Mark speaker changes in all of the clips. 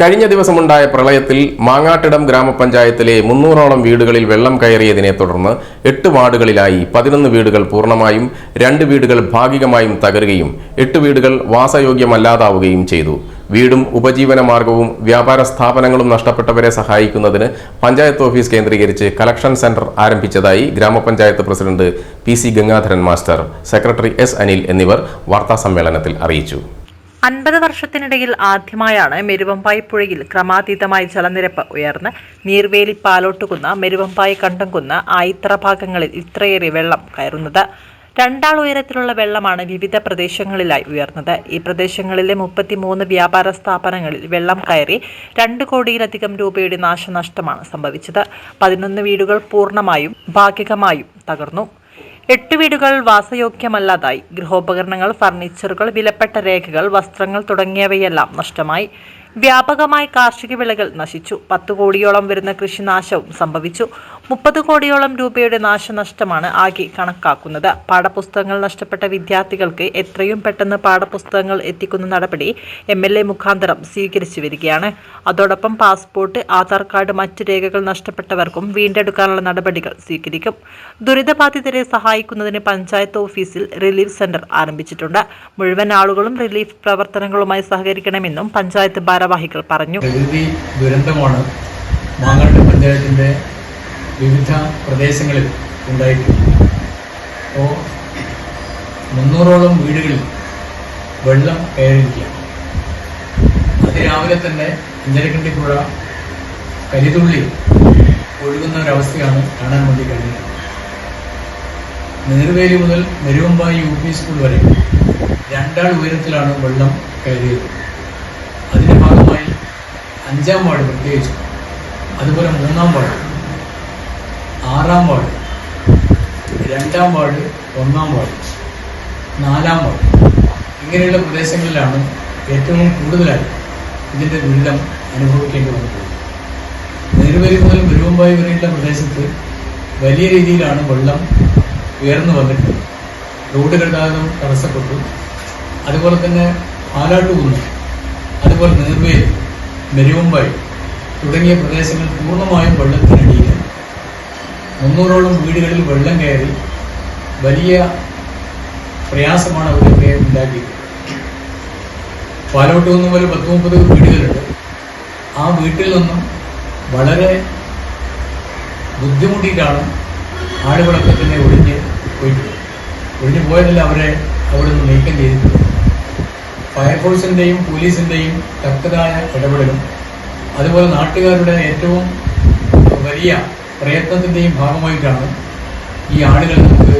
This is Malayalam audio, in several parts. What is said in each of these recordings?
Speaker 1: കഴിഞ്ഞ ദിവസമുണ്ടായ പ്രളയത്തിൽ മാങ്ങാട്ടിടം ഗ്രാമപഞ്ചായത്തിലെ മുന്നൂറോളം വീടുകളിൽ വെള്ളം കയറിയതിനെ തുടർന്ന് എട്ട് വാർഡുകളിലായി പതിനൊന്ന് വീടുകൾ പൂർണമായും രണ്ട് വീടുകൾ ഭാഗികമായും തകരുകയും എട്ട് വീടുകൾ വാസയോഗ്യമല്ലാതാവുകയും ചെയ്തു. വീടും ഉപജീവന മാർഗവും വ്യാപാര സ്ഥാപനങ്ങളും നഷ്ടപ്പെട്ടവരെ സഹായിക്കുന്നതിന് പഞ്ചായത്ത് ഓഫീസ് കേന്ദ്രീകരിച്ച് കളക്ഷൻ സെന്റർ ആരംഭിച്ചതായി ഗ്രാമപഞ്ചായത്ത് president P C Gangadharan master secretary S Anil എന്നിവർ വാർത്താസമ്മേളനത്തിൽ അറിയിച്ചു.
Speaker 2: അൻപത് വർഷത്തിനിടയിൽ ആദ്യമായാണ് മെരുവമ്പായി പുഴയിൽ ക്രമാതീതമായി ജലനിരപ്പ് ഉയർന്ന് നീർവേലി പാലോട്ടുകുന്ന മെരുവമ്പായി കണ്ടംകുന്ന് ആയിത്തറ ഭാഗങ്ങളിൽ ഇത്രയേറെ വെള്ളം കയറുന്നത്. രണ്ടാൾ ഉയരത്തിലുള്ള വെള്ളമാണ് വിവിധ പ്രദേശങ്ങളിലായി ഉയർന്നത്. ഈ പ്രദേശങ്ങളിലെ മുപ്പത്തിമൂന്ന് വ്യാപാര സ്ഥാപനങ്ങളിൽ വെള്ളം കയറി രണ്ട് കോടിയിലധികം രൂപയുടെ നാശനഷ്ടമാണ് സംഭവിച്ചത്. പതിനൊന്ന് വീടുകൾ പൂർണമായും ഭാഗികമായും തകർന്നു. എട്ട് വീടുകൾ വാസയോഗ്യമല്ലാതായി. ഗൃഹോപകരണങ്ങൾ ഫർണിച്ചറുകൾ വിലപ്പെട്ട രേഖകൾ വസ്ത്രങ്ങൾ തുടങ്ങിയവയെല്ലാം നഷ്ടമായി. വ്യാപകമായി കാർഷിക വിളകൾ നശിച്ചു. പത്തു കോടിയോളം വരുന്ന കൃഷിനാശവും സംഭവിച്ചു. മുപ്പത് കോടിയോളം രൂപയുടെ നാശനഷ്ടമാണ് ആകെ കണക്കാക്കുന്നത്. പാഠപുസ്തകങ്ങൾ നഷ്ടപ്പെട്ട വിദ്യാർത്ഥികൾക്ക് എത്രയും പെട്ടെന്ന് പാഠപുസ്തകങ്ങൾ എത്തിക്കുന്ന നടപടി എം എൽ എ മുഖാന്തരം സ്വീകരിച്ചു വരികയാണ്. അതോടൊപ്പം പാസ്പോർട്ട് ആധാർ കാർഡ് മറ്റ് രേഖകൾ നഷ്ടപ്പെട്ടവർക്കും വീണ്ടെടുക്കാനുള്ള നടപടികൾ സ്വീകരിക്കും. ദുരിതബാധിതരെ സഹായിക്കുന്നതിന് പഞ്ചായത്ത് ഓഫീസിൽ റിലീഫ് സെന്റർ ആരംഭിച്ചിട്ടുണ്ട്. മുഴുവൻ ആളുകളും റിലീഫ് പ്രവർത്തനങ്ങളുമായി സഹകരിക്കണമെന്നും പഞ്ചായത്ത് ഭാരവാഹികൾ പറഞ്ഞു.
Speaker 3: ദുരന്തമാണ്. മാങ്ങാട്ട് പഞ്ചായത്തിന്റെ വിവിധ പ്രദേശങ്ങളിൽ ഉണ്ടായിട്ടുണ്ട്. അപ്പോൾ മുന്നൂറോളം വീടുകളിൽ വെള്ളം കയറിയിരിക്കുകയാണ്. അത് രാവിലെ തന്നെ ഇഞ്ചരക്കണ്ടി പുഴ കരിതുള്ളി ഒഴുകുന്ന ഒരവസ്ഥയാണ് കാണാൻ വേണ്ടി കഴിയുന്നത് നീർവേലി മുതൽ നെരുവമ്പായി യു പി സ്കൂൾ വരെ രണ്ടാൾ ഉയരത്തിലാണ് വെള്ളം കയറിയത്. അതിന്റെ ഭാഗമായി അഞ്ചാം വാർഡ് പ്രത്യേകിച്ചു അതുപോലെ മൂന്നാം വാർഡ് വാർഡ് രണ്ടാം വാർഡ് ഒന്നാം വാർഡ് നാലാം വാർഡ് ഇങ്ങനെയുള്ള പ്രദേശങ്ങളിലാണ് ഏറ്റവും കൂടുതലായി ഇതിന്റെ ദുരിതം അനുഭവിക്കേണ്ടി വന്നിട്ടുള്ളത് നെരുവരി മുതൽ ഗുരുവമ്പായി വരെയുള്ള പ്രദേശത്ത് വലിയ രീതിയിലാണ് വെള്ളം ഉയർന്നു വന്നിട്ടുള്ളത്. റോഡ് ഗതാഗതം തടസ്സപ്പെട്ടു. അതുപോലെ തന്നെ പാലാട്ടുകുന്ന് അതുപോലെ നെർവേൽ മെരുവമ്പായി തുടങ്ങിയ പ്രദേശങ്ങൾ പൂർണമായും വെള്ളത്തിനടിയിലാണ് മുന്നൂറോളം വീടുകളിൽ വെള്ളം കയറി വലിയ പ്രയാസമാണ് അവരൊക്കെ ഉണ്ടാക്കിയത്. പാലോട്ട് നിന്ന് പോലെ പത്ത് മുപ്പത് വീടുകളുണ്ട്. ആ വീട്ടിൽ നിന്നും വളരെ ബുദ്ധിമുട്ടിയിട്ടാണ് ആടുകളൊക്കെ തന്നെ ഒഴിഞ്ഞ് പോയിട്ട് ഒഴിഞ്ഞു പോയതല്ല അവരെ അവിടെ നിന്ന് നീക്കം ചെയ്തിട്ടുണ്ട് ഫയർഫോഴ്സിന്റെയും പോലീസിന്റെയും തക്കതായ ഇടപെടലും അതുപോലെ നാട്ടുകാരുടെ ഏറ്റവും വലിയ പ്രയത്നത്തിന്റെയും ഭാഗമായിട്ടാണ് ഈ ആളുകൾ നമുക്ക്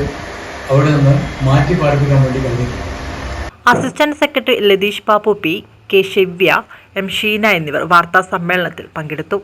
Speaker 3: അവിടെ നിന്ന് മാറ്റി പാർപ്പിക്കാൻ വേണ്ടി കഴിഞ്ഞത്.
Speaker 2: Assistant secretary Latheesh Babu P K Shivya M Sheena എന്നിവർ വാർത്താ സമ്മേളനത്തിൽ പങ്കെടുത്തു.